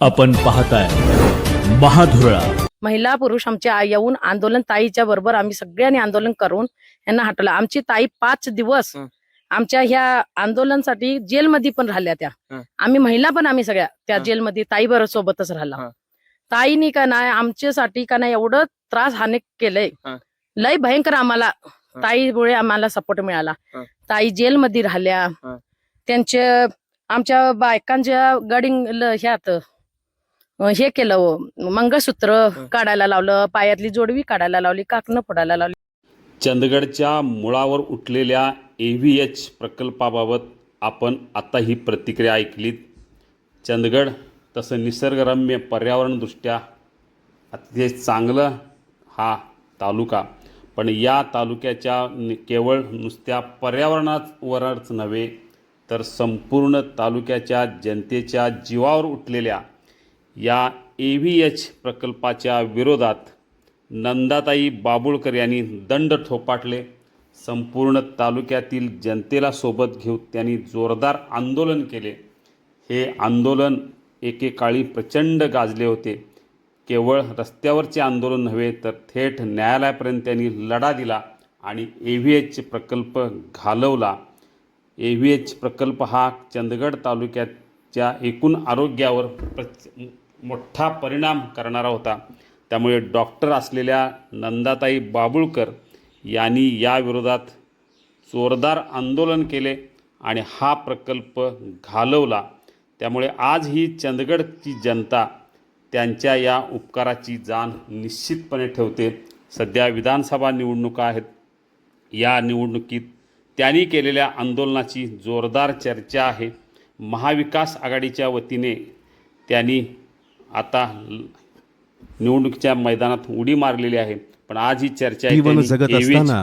आपण पाहताय महाधुरळा महिला पुरुष आमच्या येऊन आंदोलन ताईच्या बरोबर आम्ही सगळ्यांनी आंदोलन करून यांना हटवलं आमची ताई पाच दिवस. आमच्या ह्या आंदोलनासाठी जेलमध्ये पण राहिल्या त्या हं. आम्ही महिला पण आम्ही सगळ्या त्या. जेलमध्ये ताई बरोबर सोबतच राहिला. ताईनी का नाही आमच्यासाठी का नाही एवढं त्रास हानी केलंय. लय भयंकर आम्हाला ताईमुळे आम्हाला सपोर्ट मिळाला. ताई जेलमध्ये राहिल्या हं. त्यांचे आमच्या बायकांच्या गडिंग ह्यात हे केलं मंगळसूत्र काढायला लावलं पायातली जोडवी काढायला लावली काकणं फोडायला लावली. चंदगडच्या मुळावर उठलेल्या ए व्ही एच प्रकल्पाबाबत आपण आता ही प्रतिक्रिया ऐकलीत. चंदगड तसं निसर्गरम्य पर्यावरणदृष्ट्या अतिशय चांगलं हा तालुका. पण या तालुक्याच्या नि- केवळ नुसत्या पर्यावरणावरच नव्हे तर संपूर्ण तालुक्याच्या जनतेच्या जीवावर उठलेल्या या ए व्ही एच प्रकल्पाच्या विरोधात नंदाताई बाबुळकर यांनी दंड ठोपाटले. संपूर्ण तालुक्यातील जनतेला सोबत घेऊन त्यांनी जोरदार आंदोलन केले. हे आंदोलन एकेकाळी प्रचंड गाजले होते. केवळ रस्त्यावरचे आंदोलन नव्हे तर थेट न्यायालयापर्यंत त्यांनी लढा दिला आणि ए व्ही एच प्रकल्प घालवला. ए व्ही एच प्रकल्प हा चंदगड तालुक्यात च्या एकूण आरोग्यावर प्रच मोठा परिणाम करणारा होता. त्यामुळे डॉक्टर असलेल्या नंदाताई बाबुळकर यांनी या विरोधात जोरदार आंदोलन केले आणि हा प्रकल्प घालवला. त्यामुळे आज ही चंदगडची जनता त्यांच्या या उपकाराची जाण निश्चितपणे ठेवते. सध्या विधानसभा निवडणुका आहेत. या निवडणुकीत त्यांनी केलेल्या आंदोलनाची जोरदार चर्चा आहे. महाविकास आघाडीच्या वतीने त्यांनी आता निवडणुकीच्या मैदानात उडी मारलेली आहे. पण आज ही चर्चा जगत असताना.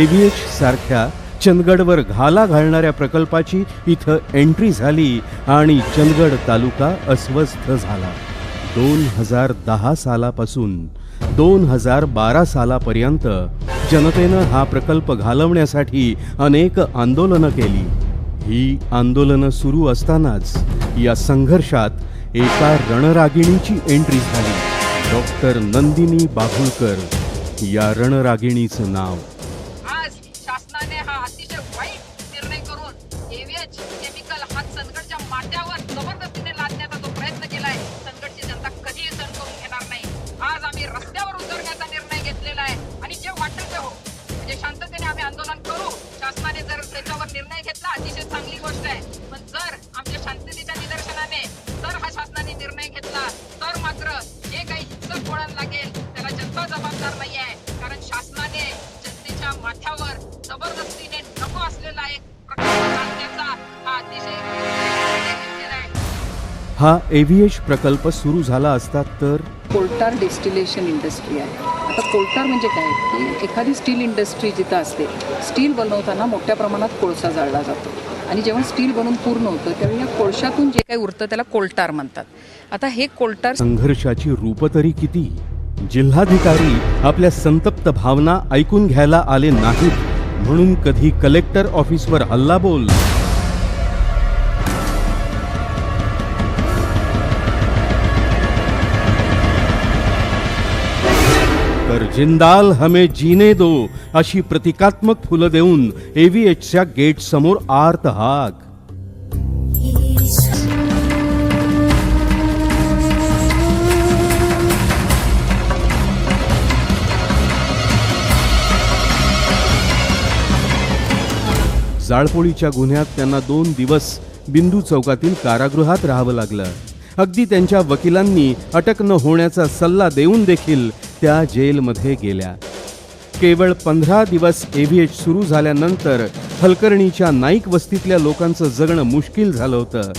एव्हीएच सारख्या चंदगडवर घाला घालणाऱ्या प्रकल्पाची इथं एंट्री झाली आणि चंदगड तालुका अस्वस्थ झाला. दोन हजार दहा सालापासून दोन हजार बारा सालापर्यंत जनतेनं हा प्रकल्प घालवण्यासाठी अनेक आंदोलनं केली. ही आंदोलनं सुरू असतानाच या संघर्षात एका रणरागिणीची एंट्री झाली. डॉक्टर नंदिनी बाभुळकर या रणरागिणीचं नाव. हा एव्हीएच प्रकल्प सुरू झाला असता तर? कोल्टार डिस्टिलेशन इंडस्ट्री आहे. आता कोल्टार म्हणजे काय? की एखादी स्टील इंडस्ट्री जिथं असते स्टील बनवताना मोठ्या प्रमाणात कोळसा जाळला जातो. आणि जेव्हा स्टील बनून पूर्ण होतं त्यावेळी या कोळशातून जे काही उरतं त्याला कोल्टार म्हणतात. आता हे कोल्टार संघर्षाची रूप तरी किती? जिल्हाधिकारी आपल्या संतप्त भावना ऐकून घ्यायला आले नाहीत. म्हणून कधी कलेक्टर ऑफिसवर हल्लाबोल तर जिंदाल हमे जीने दो अशी प्रतिकात्मक फुलं देऊन एव्हीएचच्या गेट समोर आर्त हाक. जाळपोळीच्या गुन्ह्यात त्यांना दोन दिवस बिंदू चौकातील कारागृहात राहावं लागलं. अगदी त्यांच्या वकिलांनी अटक न होण्याचा सल्ला देऊन देखील त्या जेलमध्ये गेल्या. केवळ पंधरा दिवस एव्हीएच सुरू झाल्यानंतर हलकर्णीच्या नाईक वस्तीतल्या लोकांचं जगणं मुश्किल झालं होतं.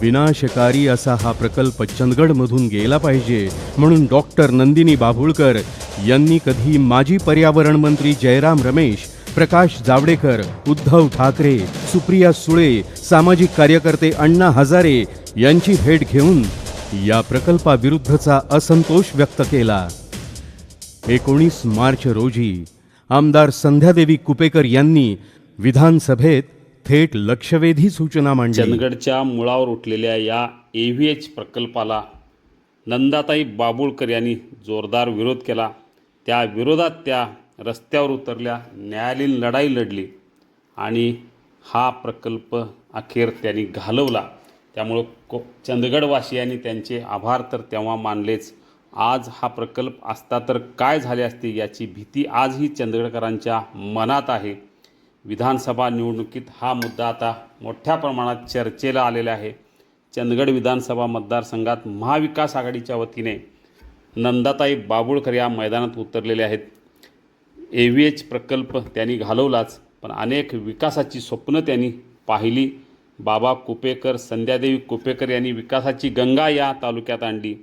विनाशकारी असा हा प्रकल्प चंदगडमधून गेला पाहिजे म्हणून डॉक्टर नंदिनी बाभुळकर यांनी कधी माजी पर्यावरण मंत्री जयराम रमेश प्रकाश जावडेकर उद्धव ठाकरे सुप्रिया सुळे सामाजिक कार्यकर्ते अण्णा हजारे यांची भेट घेऊन या प्रकल्पाविरुद्धचा असंतोष व्यक्त केला. एकोणीस मार्च रोजी आमदार संध्यादेवी कुपेकर यांनी विधानसभेत थेट लक्षवेधी सूचना मांडली. चंदगडच्या मुळावर उठलेल्या या ए व्ही एच प्रकल्पाला नंदाताई बाबुळकर यांनी जोरदार विरोध केला. त्या विरोधात त्या रस्त्यावर उतरल्या न्यायालयीन लढाई लढली आणि हा प्रकल्प अखेर त्यांनी घालवला. त्यामुळं को चंदगडवासियांनी त्यांचे आभार तर तेव्हा मानलेच. आज हा प्रकल्प असता तर काय झाले असते याची भीती आजही चंदगडकरांच्या मनात आहे. विधानसभा निवडणुकीत हा मुद्दा आता मोठ्या प्रमाणात चर्चेला आलेला आहे. चंदगड विधानसभा मतदारसंघात महाविकास आघाडीच्या वतीने नंदाताई बाबुळकर या मैदानात उतरलेले आहेत. ए व्ही एच प्रकल्प त्यांनी घालवलाच पण अनेक विकासाची स्वप्न त्यांनी पाहिली. बाबा कुपेकर संध्यादेवी कुपेकर यांनी विकासाची गंगा या तालुक्यात आणली.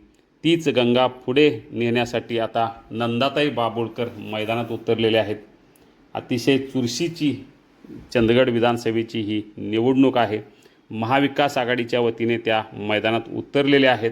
तीच गंगा पुढे नेण्यासाठी आता नंदाताई बाबुळकर मैदानात उतरलेले आहेत. अतिशय चुरशीची चंदगड विधानसभेची ही निवडणूक आहे. महाविकास आघाडीच्या वतीने त्या मैदानात उतरलेल्या आहेत.